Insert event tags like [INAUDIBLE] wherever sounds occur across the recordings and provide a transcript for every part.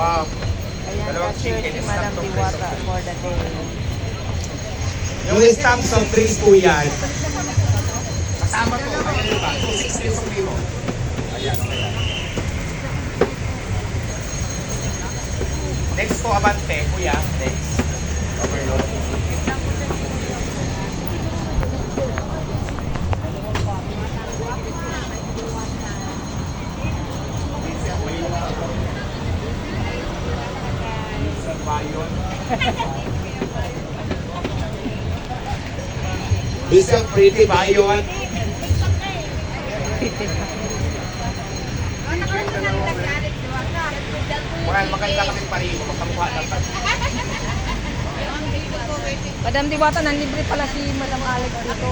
Ah, Ayan, Dalawang cashier chicken, si Madam Diwata for the day. yung stamp soft drinks po yan. Kasama to. Ayan yung ba? 260 sa libo. Ayan, okay. Next po, Abante, kuya. Next. Overload. Bayon. Bisang pretty ba? Bayon. Well, maganda kami pareho. Magkamukha lang tayo. Madam Diwata, nanlibre pala si Madam Alex dito.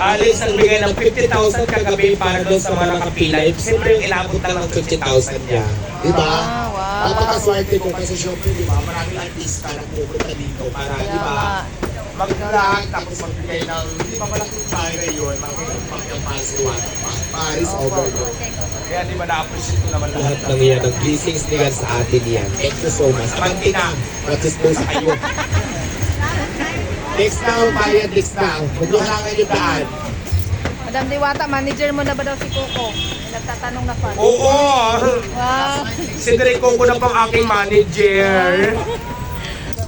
Alex, nagbigay ng 50,000 kagabi para doon sa mga nakapila. Siyempre yung ilabot lang ng 50,000 niya. Di ba? Ah, wow. Napakaswerte ko kasi syempre, di ba? Maraming artista na pupunta dito para, di ba? Kaya, Mag-vlog, tapos magbigay ng, di ba malaking pare yun, makikipag ng Paris Overload. Kaya di ba na-appreciate ko naman lahat. Lahat ng yan, ang blessings nila sa atin yan. Thank you so much. Pati na, practice po sa kayo. [LAUGHS] Next now, bayad next now. Huwag nyo halangan yung daan. Madam Diwata, manager mo na ba daw si Coco? Nagtatanong na pa. Oo! Wow. Si Draco ko na pang aking manager.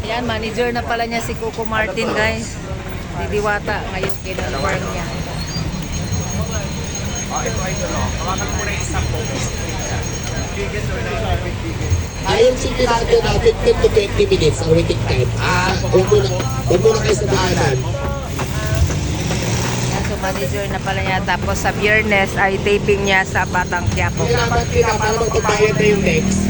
Ayan, manager na pala niya si Coco Martin, guys. Si Diwata, ngayon kinonfirm niya. Oh, ito ay ito, no? Hawakan mo na ko. Ayun sige natin na 15 to 20 minutes ang waiting time. Ah, huwag muna, huwag muna kayo sa daanan. Manager na pala niya. Tapos sa biyernes ay taping niya sa Batang Quiapo. Kailangan kita para magpabayad na yung next.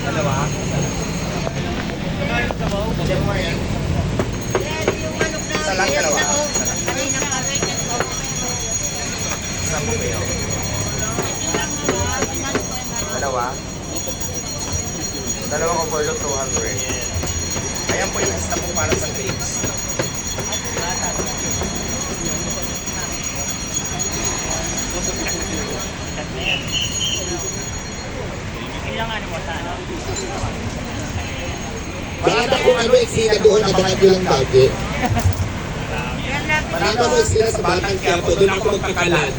Dalawa. Isa lang, dalawa. Isa lang. Dalawa. Dalawang overload 200. Ayan po yung isa po para sa grapes. Baka kung ano eksena doon, abangan nyo lang lagi. Marami mo eksena sa Batang Quiapo, doon ako magkakalan.